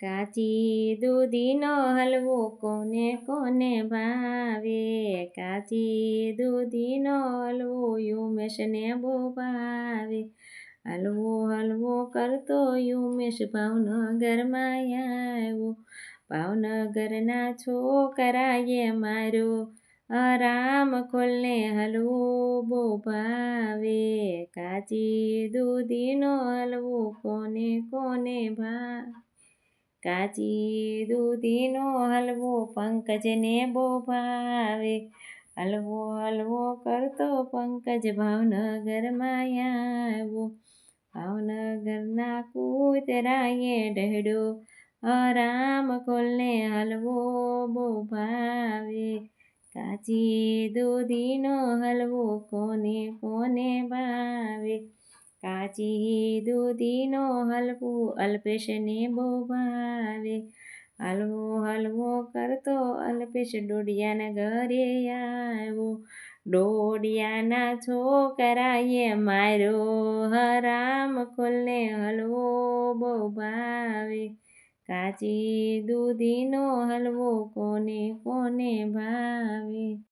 કાચી દૂધીનો હલવો કોને કોને ભાવે? કાચી દૂધીનો હલવો યુમેશને બહુ ભાવે. હલવો હલવો કરતો યુમેશ ભાવનગરમાં આવ્યો. ભાવનગરના છોકરાએ માર્યો રામ ખોલને હલવો બહુ ભાવે. કાચી દૂધીનો હલવો કોને કોને ભાવે કાચી દૂધીનો હલવો, પંકજને બહુ ભાવે હલવો હલવો કરતો પંકજ ભાવનગરમાં આવ્યો ભાવનગરના કૂતરાએ ડહેડો રામ ખોલને હલવો બહુ ભાવે કાચી દૂધીનો હલવો કોને કોને ભાવે? કાચી દૂધીનો હલવો, અલ્પેશને બહુ ભાવે હલવો હલવો કરતો અલ્પેશ ડોડિયાના ઘરે આવ્યો ડોડિયાના છોકરાએ માર્યો હરામ ખોલને હલવો બહુ ભાવે કાચી દૂધીનો હલવો કોને કોને ભાવે?